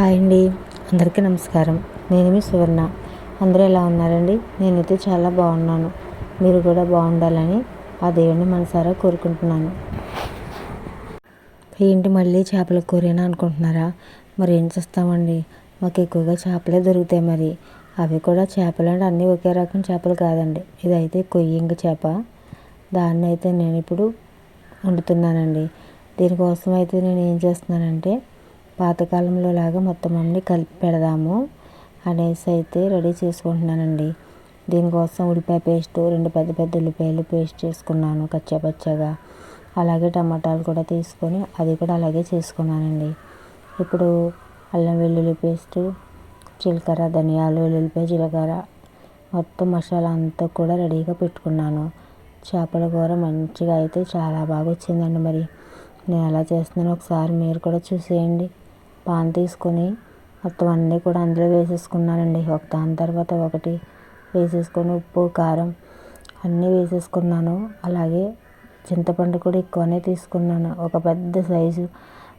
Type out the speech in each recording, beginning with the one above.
Hi అండి. అందరికీ నమస్కారం. నేను మీ సువర్ణ. అందరూ ఎలా ఉన్నారండి? నేనైతే చాలా బాగున్నాను. మీరు కూడా బాగుండాలని ఆ దేవుడిని మనసారా కోరుకుంటున్నాను. ఏంటి మళ్ళీ చేపల కూరేనా అనుకుంటున్నారా? మరి ఏం చేస్తామండి? మాకు ఎక్కువగా చేపలే దొరుకుతాయి మరి. అవి కూడా చేపలు అంటే అన్నీ ఒకే రకం చేపలు కాదండి. ఇదైతే కొయ్యింగ చేప. దాన్ని అయితే నేను ఇప్పుడు వండుతున్నానండి. దీనికోసం అయితే నేను ఏం చేస్తున్నానంటే పాతకాలంలో లాగా మొత్తం అన్నీ కలిపి పెడదాము అనేసి అయితే రెడీ చేసుకుంటున్నానండి. దీనికోసం ఉల్లిపాయ పేస్ట్ రెండు పెద్ద పెద్ద ఉల్లిపాయలు పేస్ట్ చేసుకున్నాను కచ్చాపచ్చాగా. అలాగే టమాటాలు కూడా తీసుకొని అది కూడా అలాగే చేసుకున్నానండి. ఇప్పుడు అల్లం వెల్లుల్లి పేస్ట్ జీలకర్ర ధనియాలు వెల్లుల్లిపాయ జీలకర్ర మొత్తం మసాలా అంతా కూడా రెడీగా పెట్టుకున్నాను. చేపల కూర మంచిగా అయితే చాలా బాగా వచ్చిందండి మరి. నేను ఎలా చేస్తున్నానో ఒకసారి మీరు కూడా చూసేయండి. పాన్ తీసుకొని మొత్తం అన్నీ కూడా అందులో వేసేసుకున్నానండి. ఒక దాని తర్వాత ఒకటి వేసేసుకొని ఉప్పు కారం అన్నీ వేసేసుకున్నాను. అలాగే చింతపండు కూడా ఎక్కువనే తీసుకున్నాను. ఒక పెద్ద సైజు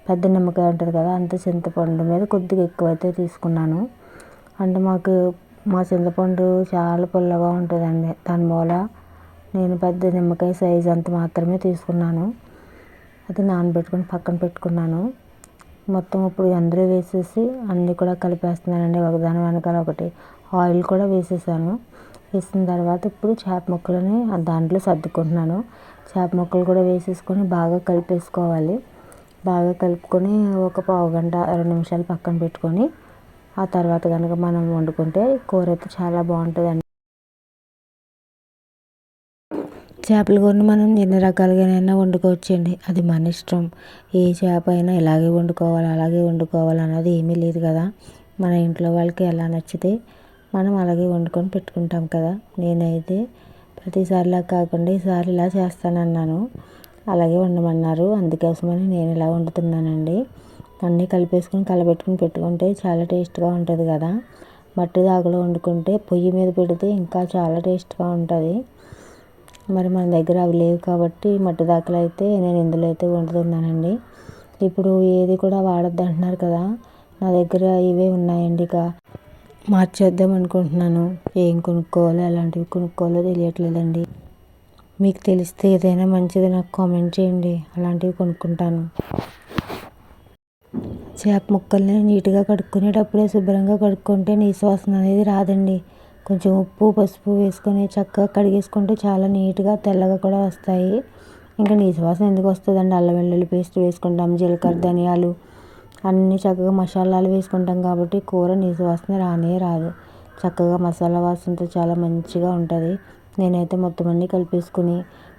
పెద్ద నిమ్మకాయ ఉంటుంది కదా అంత చింతపండు మీద కొద్దిగా ఎక్కువైతే తీసుకున్నాను. అంటే మాకు మా చింతపండు చాలా పుల్లగా ఉంటుందండి. దాని మూల నేను పెద్ద నిమ్మకాయ సైజు అంత మాత్రమే తీసుకున్నాను. అది నానబెట్టుకొని పక్కన పెట్టుకున్నాను. మొత్తం ఇప్పుడు అందరూ వేసేసి అన్నీ కూడా కలిపేస్తున్నానండి. ఒకదాని వెనకాల ఒకటి. ఆయిల్ కూడా వేసేసాను. వేసిన తర్వాత ఇప్పుడు చేప ముక్కలని దాంట్లో సర్దుకుంటున్నాను. చేప ముక్కలు కూడా వేసేసుకొని బాగా కలిపేసుకోవాలి. బాగా కలుపుకొని ఒక పావు గంట రెండు నిమిషాలు పక్కన పెట్టుకొని ఆ తర్వాత కనుక మనం వండుకుంటే కూర అయితే చాలా బాగుంటుందండి. చేపల కూరని మనం ఎన్ని రకాలుగానైనా వండుకోవచ్చండి. అది మన ఇష్టం. ఏ చేప అయినా ఇలాగే వండుకోవాలి అలాగే వండుకోవాలి అన్నది ఏమీ లేదు కదా. మన ఇంట్లో వాళ్ళకి ఎలా నచ్చితే మనం అలాగే వండుకొని పెట్టుకుంటాం కదా. నేనైతే ప్రతిసారిలా కాకుండా ఈసారి ఇలా చేస్తానన్నాను. అలాగే వండమన్నారు. అందుకోసమని నేను ఇలా వండుతున్నానండి. అన్నీ కలిపేసుకొని కలబెట్టుకుని పెట్టుకుంటే చాలా టేస్ట్గా ఉంటుంది కదా. మట్టి దాకలో వండుకుంటే పొయ్యి మీద పెడితే ఇంకా చాలా టేస్ట్గా ఉంటుంది. మరి మన దగ్గర అవి లేవు కాబట్టి మట్టి దాకలు అయితే నేను ఇందులో అయితే వండుతున్నానండి. ఇప్పుడు ఏది కూడా వాడద్దు అంటున్నారు కదా నా దగ్గర ఇవే ఉన్నాయండి ఇక. మార్చేద్దాం అనుకుంటున్నాను. ఏం కొనుక్కోవాలో ఎలాంటివి కొనుక్కోవాలో తెలియట్లేదండి. మీకు తెలిస్తే ఏదైనా మంచిది నాకు కామెంట్ చేయండి. అలాంటివి కొనుక్కుంటాను. చేప ముక్కల్ని నీట్గా కడుక్కునేటప్పుడే శుభ్రంగా కడుక్కుంటే నీసు వాసన అనేది రాదండి. కొంచెం ఉప్పు పసుపు వేసుకొని చక్కగా కడిగేసుకుంటే చాలా నీట్గా తెల్లగా కూడా వస్తాయి. ఇంకా నీసు వాసన ఎందుకు వస్తుందండి? అల్లం వెల్లుల్లి పేస్ట్ వేసుకుంటాం జీలకర్ర ధనియాలు అన్నీ చక్కగా మసాలాలు వేసుకుంటాం కాబట్టి కూర నీసు వాసన రానే రాదు. చక్కగా మసాలా వాసనతో చాలా మంచిగా ఉంటుంది. నేనైతే మొత్తం అన్నీ కలిపేసుకుని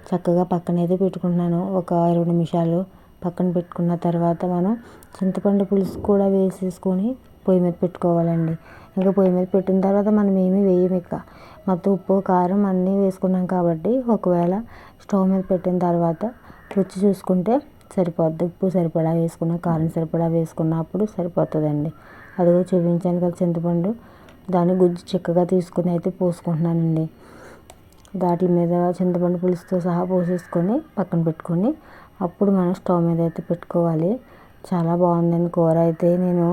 చక్కగా పక్కనైతే పెట్టుకుంటున్నాను. ఒక ఇరవై నిమిషాలు పక్కన పెట్టుకున్న తర్వాత మనం చింతపండు పులుసు కూడా వేసేసుకొని పొయ్యి మీద పెట్టుకోవాలండి. ఇంకా పొయ్యి మీద పెట్టిన తర్వాత మనం ఏమి వేయము ఇక. మొత్తం ఉప్పు కారం అన్నీ వేసుకున్నాం కాబట్టి ఒకవేళ స్టవ్ మీద పెట్టిన తర్వాత రుచి చూసుకుంటే సరిపోద్ది. ఉప్పు సరిపడా వేసుకున్న కారం సరిపడా వేసుకున్నప్పుడు సరిపోతుందండి. అదిగో చూపించాను కదా చింతపండు. దాన్ని గుజ్జు చిక్కగా తీసుకుని అయితే పోసుకుంటున్నానండి. దాటి మీద చింతపండు పులుసుతో సహా పోసేసుకొని పక్కన పెట్టుకొని అప్పుడు మనం స్టవ్ మీద అయితే పెట్టుకోవాలి. చాలా బాగుందండి కూర అయితే. నేను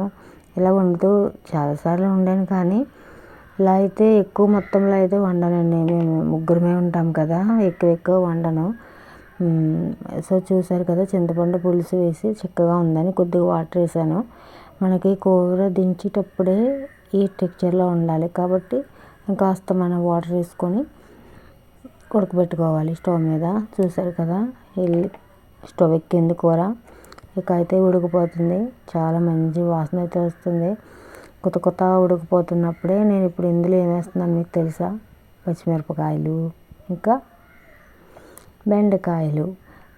ఇలా వండుతూ చాలాసార్లు వండాను కానీ ఇలా అయితే ఎక్కువ మొత్తంలో అయితే వండనండి. మేము ముగ్గురమే ఉంటాం కదా ఎక్కువ ఎక్కువ వండను. సో చూసారు కదా చింతపండు పులుసు వేసి చిక్కగా ఉందని కొద్దిగా వాటర్ వేసాను. మనకి కూర దించేటప్పుడే ఈ టెక్చర్లో ఉండాలి కాబట్టి కాస్త మనం వాటర్ వేసుకొని ఉడకబెట్టుకోవాలి స్టవ్ మీద. చూసారు కదా వెళ్ళి స్టవ్ ఎక్కింది కూర. ఇక అయితే ఉడికిపోతుంది. చాలా మంచి వాసన అయితే వస్తుంది. కొత్త కొత్త ఉడికిపోతున్నప్పుడే నేను ఇప్పుడు ఇందులో ఏం వేస్తున్నాను మీకు తెలుసా? పచ్చిమిరపకాయలు. ఇంకా బెండకాయలు.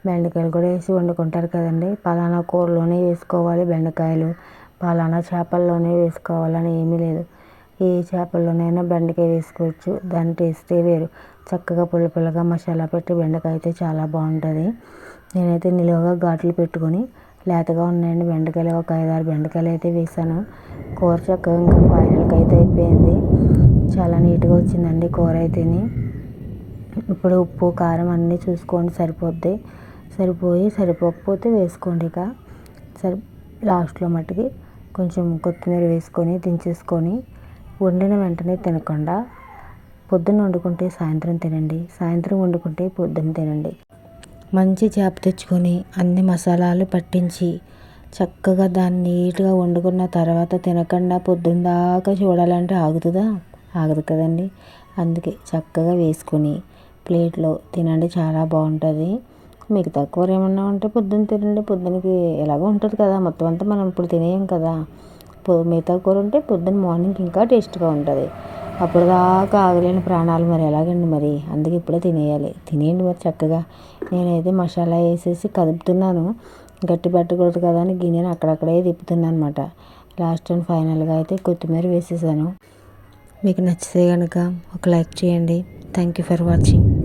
బెండకాయలు కూడా వేసి వండుకుంటారు కదండి. పలానా కూరలోనే వేసుకోవాలి బెండకాయలు. పలానా చేపల్లోనే వేసుకోవాలని ఏమీ లేదు. ఏ చేపల్లోనైనా బెండకాయ వేసుకోవచ్చు. దాని టేస్టే వేరు. చక్కగా పుల్ల పుల్లగా మసాలా పెట్టి బెండకాయ అయితే చాలా బాగుంటుంది. నేనైతే నిలువగా ఘాట్లు పెట్టుకొని లేతగా ఉన్నాయండి. బెండకాయలు ఒక ఐదారు బెండకాయలు అయితే వేసాను. కూర చక్కగా ఇంకా ఫైనల్కి అయితే అయిపోయింది. చాలా నీట్గా వచ్చిందండి కూర అయితేని. ఇప్పుడు ఉప్పు కారం అన్నీ చూసుకోండి సరిపోద్ది. సరిపోయి సరిపోకపోతే వేసుకోండి ఇక. సరి లాస్ట్లో మట్టుకి కొంచెం కొత్తిమీర వేసుకొని దించేసుకొని వండిన వెంటనే తినకుండా పొద్దున్న వండుకుంటే సాయంత్రం తినండి. సాయంత్రం వండుకుంటే పొద్దున్న తినండి. మంచి చేప తెచ్చుకొని అన్ని మసాలాలు పట్టించి చక్కగా దాన్ని నీట్గా వండుకున్న తర్వాత తినకుండా పొద్దున్న దాకా చూడాలంటే ఆగుతుందా? ఆగదు కదండి. అందుకే చక్కగా వేసుకొని ప్లేట్లో తినండి చాలా బాగుంటుంది. మిగతా కూర ఏమన్నా ఉంటే పొద్దున్న తినండి. పొద్దునకి ఎలాగో ఉంటుంది కదా. మొత్తం అంతా మనం ఇప్పుడు తినేయం కదా. మిగతా కూర ఉంటే పొద్దున్న మార్నింగ్ ఇంకా టేస్ట్గా ఉంటుంది. అప్పుడు దాకా ఆగలేని ప్రాణాలు మరి ఎలాగండి మరి? అందుకే ఇప్పుడే తినేయాలి. తినేయండి మరి చక్కగా. నేనైతే మసాలా వేసేసి కదుపుతున్నాను. గట్టి పెట్టకూడదు కదా అని గిన్నెను అక్కడక్కడే తిప్పుతున్నాను అనమాట లాస్ట్ అండ్ ఫైనల్గా అయితే కొత్తిమీర వేసేసాను. మీకు నచ్చితే కనుక ఒక లైక్ చేయండి. Thank you for watching